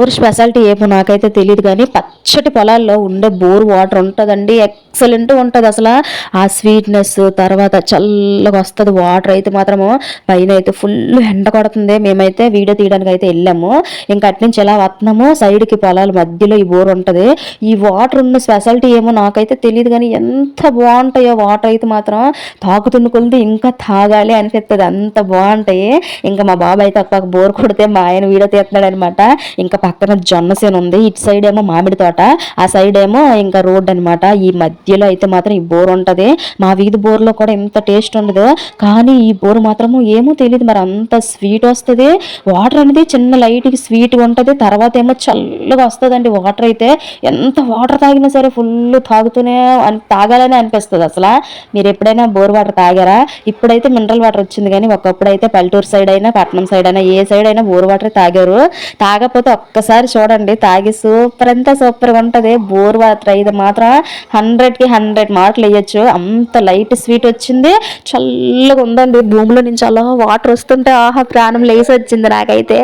Bore speciality ఏమో నాకైతే తెలియదు కానీ పచ్చటి పొలాల్లో ఉండే బోర్ వాటర్ ఉంటుందండి. ఎక్సలెంట్ ఉంటుంది అసలు. ఆ స్వీట్నెస్ తర్వాత చల్లగా వస్తుంది వాటర్ అయితే మాత్రము. పైన అయితే ఫుల్ ఎండ కొడుతుంది. మేమైతే వీడియో తీయడానికి అయితే వెళ్ళాము. ఇంకా అటు నుంచి ఎలా వస్తున్నాము సైడ్కి పొలాల మధ్యలో ఈ బోర్ ఉంటుంది. ఈ వాటర్ ఉన్న స్పెషాలిటీ ఏమో నాకైతే తెలియదు కానీ ఎంత బాగుంటాయో వాటర్ అయితే మాత్రం. తాకుతున్న కొలిది ఇంకా తాగాలి అనిపిస్తుంది. అంత బాగుంటాయి. ఇంకా మా బాబాయ్ అయితే ఒక బోర్ కొడితే మా ఆయన వీడియో తీస్తున్నాడు అనమాట ఇంకా పక్కన జొన్న సేను ఉంది. ఇటు సైడ్ ఏమో మామిడి తోట ఆ సైడ్ ఏమో ఇంకా రోడ్ అన్నమాట. ఈ మధ్యలో అయితే మాత్రం ఈ బోర్ ఉంటది. మా వీధి బోర్లో కూడా ఎంత టేస్ట్ ఉండదు. కానీ ఈ బోర్ మాత్రము ఏమో తెలియదు మరి అంత స్వీట్ వస్తుంది. వాటర్ అనేది చిన్న లైట్కి స్వీట్గా ఉంటుంది. తర్వాత ఏమో చల్లగా వస్తుందండి వాటర్ అయితే. ఎంత వాటర్ తాగినా సరే ఫుల్ తాగుతూనే తాగాలని అనిపిస్తుంది అసలు. మీరు ఎప్పుడైనా బోర్ వాటర్ తాగారా? ఇప్పుడైతే మినరల్ వాటర్ వచ్చింది కానీ ఒకప్పుడు అయితే పల్లెటూరు సైడ్ అయినా పట్నం సైడ్ అయినా ఏ సైడ్ అయినా బోర్ వాటర్ తాగారు. తాగకపోతే ఒక్క ఒక్కసారి చూడండి తాగి సూపర్ అంతా సూపర్గా ఉంటుంది. బోర్ వాటర్ ఇది మాత్రం హండ్రెడ్కి హండ్రెడ్ మార్కులు వేయచ్చు. అంత లైట్ స్వీట్ వచ్చింది. చల్లగా ఉందండి. భూమిలో నుంచి అలా వాటర్ వస్తుంటే ఆహా ప్రాణం లేసి వచ్చింది నాకైతే.